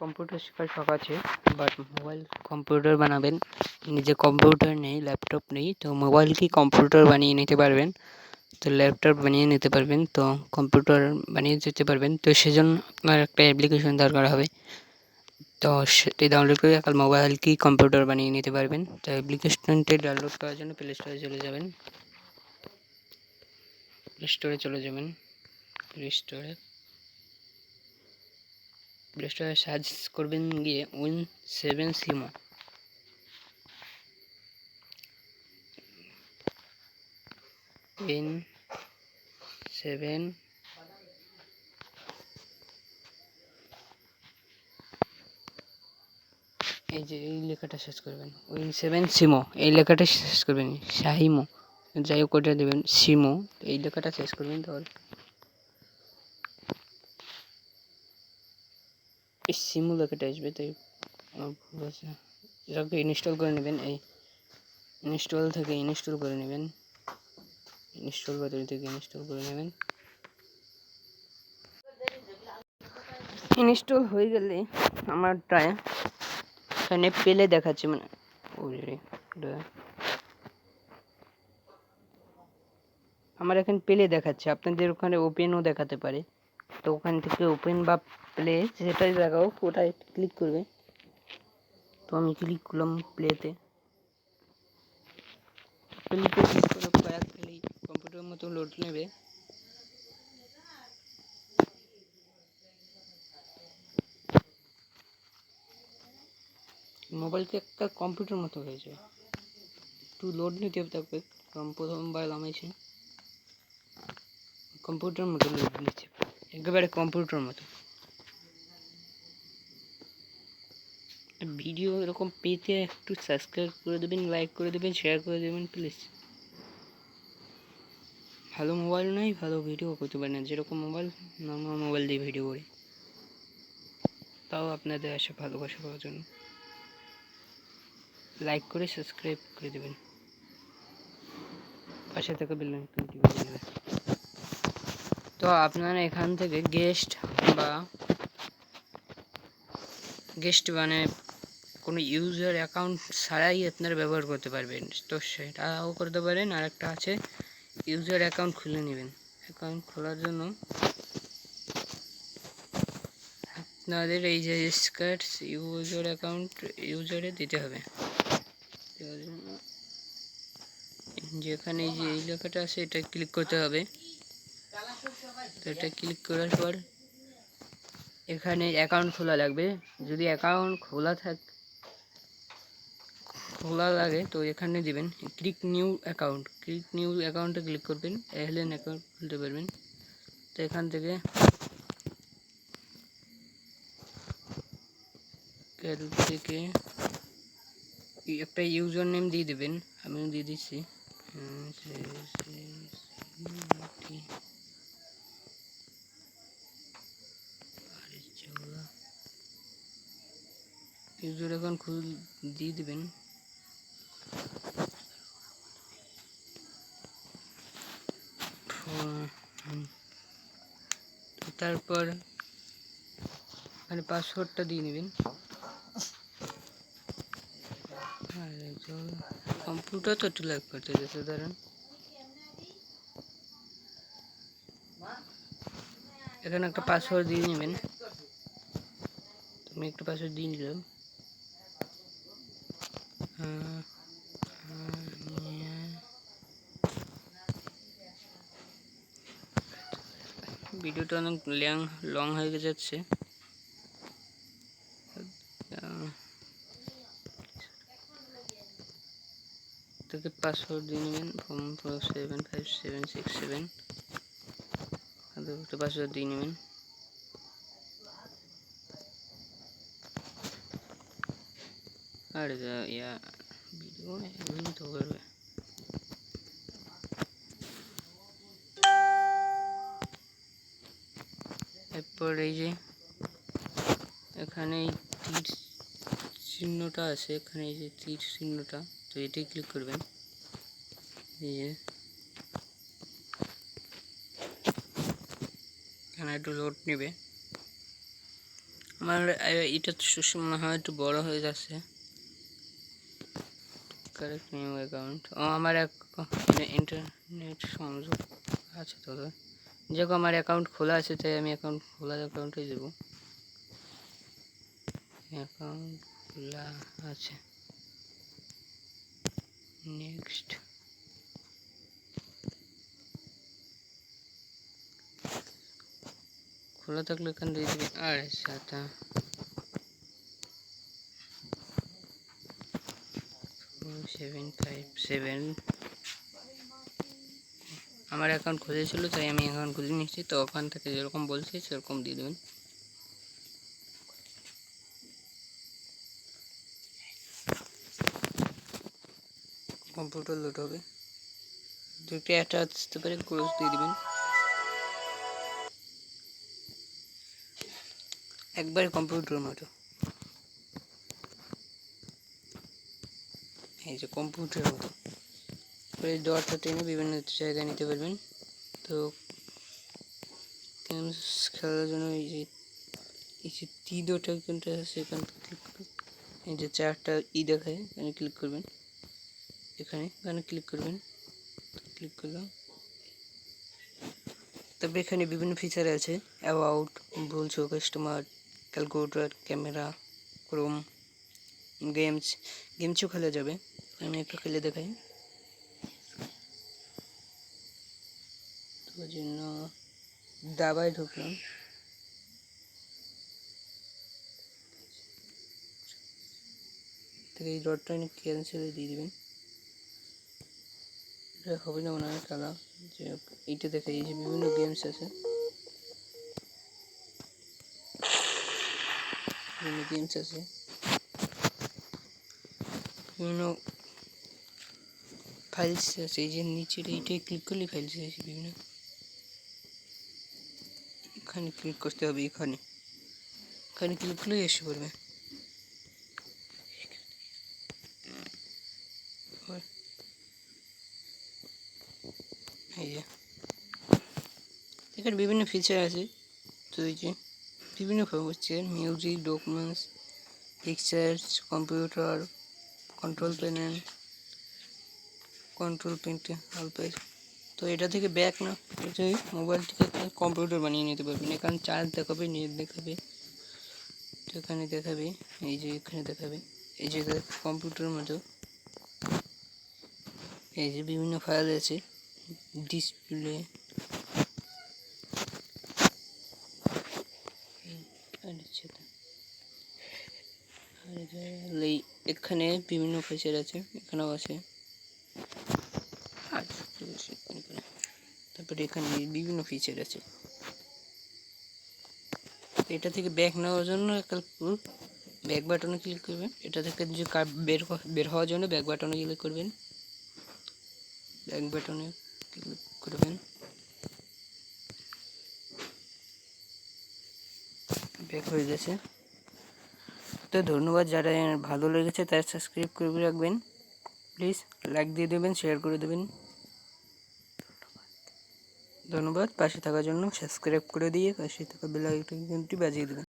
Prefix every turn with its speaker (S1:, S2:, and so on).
S1: Computer শেখার শখ আছে বাট মোবাইল কম্পিউটার বানাবেন। নিজে কম্পিউটার নেই ল্যাপটপ নেই, তো মোবাইল কি কম্পিউটার বানিয়ে নিতে পারবেন? তো ল্যাপটপ বানিয়ে নিতে পারবেন, তো কম্পিউটার বানিয়ে দিতে পারবেন। তো সেজন্য আপনার একটা অ্যাপ্লিকেশন দরকার হবে। তো সেটি ডাউনলোড করে একাল কি কম্পিউটার বানিয়ে নিতে পারবেন? তো অ্যাপ্লিকেশনটি ডাউনলোড করার জন্য প্লে স্টোরে চলে যাবেন। প্লে স্টোরে চলে যাবেন। প্লে স্টোরে প্লে স্টোরে সার্চ করবেন গিয়ে উইন সেভেন সিমো উইন সেভেন এই যে এই লেখাটা শেষ করবেন। উইন সেভেন সিমো এই লেখাটা শেষ করবেন শাহিমো যাই হোক ওটা দেবেন সিমো এই লেখাটা শেষ করবেন তাহলে। এই সিমো লেখাটা আসবে তাই ভুল আছে এটাকে ইনস্টল করে নেবেন, এই ইনস্টল থেকে ইনস্টল করে নেবেন ইনস্টল বাটন থেকে ইনস্টল করে নেবেন। ইনস্টল হয়ে গেলে আমার আমারটায় এখানে পেলে দেখাচ্ছে মানে আমার এখানে পেলে দেখাচ্ছে, আপনাদের ওখানে ওপেনও দেখাতে পারে। তো ওখান থেকে ওপেন বা প্লে যেটাই দেখাও ওটাই ক্লিক করবে। তো আমি ক্লিক করলাম প্লেতে প্লেতে ক্লিক করে কয়েক প্লেই কম্পিউটার মতো লোড নেবে। মোবাইলকে একটা কম্পিউটার মতো হয়ে যায়। একটু লোড নিতে থাকবে কারণ প্রথমবার নামাইছি। কম্পিউটার মতো লোড নিচ্ছে। একেবারে কম্পিউটার মতো। ভিডিও এরকম পেতে একটু সাবস্ক্রাইব করে দেবেন লাইক করে দেবেন শেয়ার করে দেবেন প্লিজ ভালো মোবাইল নাই, ভালো ভিডিও করতে পারি না। যেরকম মোবাইল নর্মাল মোবাইল দিয়ে ভিডিও করি। তাও আপনাদের আসে ভালোবাসা পাওয়ার জন্য। লাইক করে সাবস্ক্রাইব করে দেবেন। পাশে থেকে বেল তো আপনারা এখান থেকে গেস্ট বা গেস্ট মানে কোনো ইউজার অ্যাকাউন্ট ছাড়াই আপনারা ব্যবহার করতে পারবেন। তো সেটাও করতে পারেন। আর একটা আছে ইউজার অ্যাকাউন্ট খুলে নেবেন। অ্যাকাউন্ট খোলার জন্য আপনাদের এই যে স্কার্টস ইউজার অ্যাকাউন্ট ইউজারে দিতে হবে। যেখানে এই যে এই লেখাটা আছে, এটা ক্লিক করতে হবে। এটা ক্লিক করার পর এখানে অ্যাকাউন্ট খোলা লাগবে যদি অ্যাকাউন্ট খোলা থাক খোলা লাগে তো এখানে দিবেন click new account click new অ্যাকাউন্টে ক্লিক করবেন এহলেন অ্যাকাউন্ট খুলতে পারবেন তো এখান থেকে থেকে একটা ইউজার নেম দিয়ে দেবেন আমিও দিয়ে দিচ্ছি ইউজার এখন খুল দিয়ে দেবেন। তারপর মানে পাসওয়ার্ডটা দিয়ে নেবেন কম্পিউটার তো একটু লাগ করতে যেতে ধরেন এখানে একটা পাসওয়ার্ড দিয়ে নেবেন। তুমি একটা পাসওয়ার্ড দিয়ে নিলাম ভিডিওটা অনেক ল্যাং, লং হয়ে যাচ্ছে। থেকে পাসওয়ার্ড দিয়ে নেবেন phone four seven five seven six seven একটা পাসওয়ার্ড দিয়ে নেবেন। আর ইয়া ভিডিও এগুলো তো করবে। এরপর এই যে এখানে এই তীর চিহ্নটা আছে এখানে এই যে তীর চিহ্নটা, তো এটাই ক্লিক করবেন। এই যে। এখানে একটু লোড নেবে। আমার এটা মনে হয় একটু বড় হয়ে যাচ্ছে। কারেক্ট নিউ অ্যাকাউন্ট ও, আমার এক ইন্টারনেট সংযোগ আছে তো যাক আমার অ্যাকাউন্ট খোলা আছে, তাই আমি অ্যাকাউন্ট খোলা অ্যাকাউন্টে দেব। অ্যাকাউন্ট খোলা আছে। নেক্সট খোলা থাকলে এখান দিয়ে দিবি আর সাতা সেভেন ফাইভ সেভেন আমার অ্যাকাউন্ট খুলেছিল, তাই আমি অ্যাকাউন্ট খুঁজে নিচ্ছি তো ওখান থেকে যেরকম বলছি, সেরকম দিয়ে দেবেন। কম্পিউটার লোড হবে। দুটি একটা আসতে পারে ক্রোজ দিয়ে দিবেন। একবারে কম্পিউটার মতো এই যে কম্পিউটার মতো এই টেনে বিভিন্ন জায়গায় নিতে পারবেন। তো গেমস খেলার জন্য এই যে এই যে টি ডট আইকনটা আছে এখান ক্লিক এই যে চারটা ই দেখায়, এখানে ক্লিক করবেন। এখানে এখানে ক্লিক করবেন। ক্লিক করলাম। তবে এখানে বিভিন্ন ফিচার আছে। অ্যাবাউট বলছো customer calculator camera Chrome games গেমসও খেলা যাবে। আমি একটু খেলে দেখাই। তো জন্য দাবায় ঢুকলাম। থেকে এই ডটটা ক্যান্সেলে দিয়ে দিবেন। এটা হবে না মনে হয় খেলা। যে এইটা দেখে এই যে বিভিন্ন গেমস আছে। বিভিন্ন গেমস আছে। বিভিন্ন ফাইলস আছে। এই যে নিচের এইটাই ক্লিক করলে ফাইলস আছে বিভিন্ন। এখানে ক্লিক করতে হবে এখানে এখানে ক্লিক করলেই এসে পড়বে। এখানে বিভিন্ন ফিচার আছে, তো এই যে বিভিন্ন হচ্ছে music documents pictures computer control panel control পেন্টে অল্পের তো এটা থেকে ব্যাক না এটা মোবাইল থেকে কম্পিউটার বানিয়ে নিতে পারবেন এখানে চার্জ দেখাবে নেট দেখাবে, তো এখানে দেখাবে, এই যে এখানে দেখাবে, এই যে কম্পিউটারের মতো। এই যে বিভিন্ন ফাইল আছে ডিসপ্লে এখানে বিভিন্ন ফিচার আছে, এখানেও আছে আর তারপরে এখানে বিভিন্ন ফিচার আছে। এটা থেকে ব্যাক নেওয়ার জন্য একটা ব্যাক বাটনে ক্লিক করবেন। এটা থেকে যে বের বের হওয়ার জন্য ব্যাক বাটনে ক্লিক করবেন। ব্যাক বাটনে ক্লিক করবেন। ব্যাক হয়ে গেছে। তো ধন্যবাদ যারা ভালো লেগেছে তারা সাবস্ক্রাইব করে রাখবেন। প্লিজ লাইক দিয়ে দেবেন শেয়ার করে দেবেন। ধন্যবাদ। পাশে থাকার জন্য সাবস্ক্রাইব করে দিয়ে পাশে থাকা বেল আইকনটি বাজিয়ে দেবেন।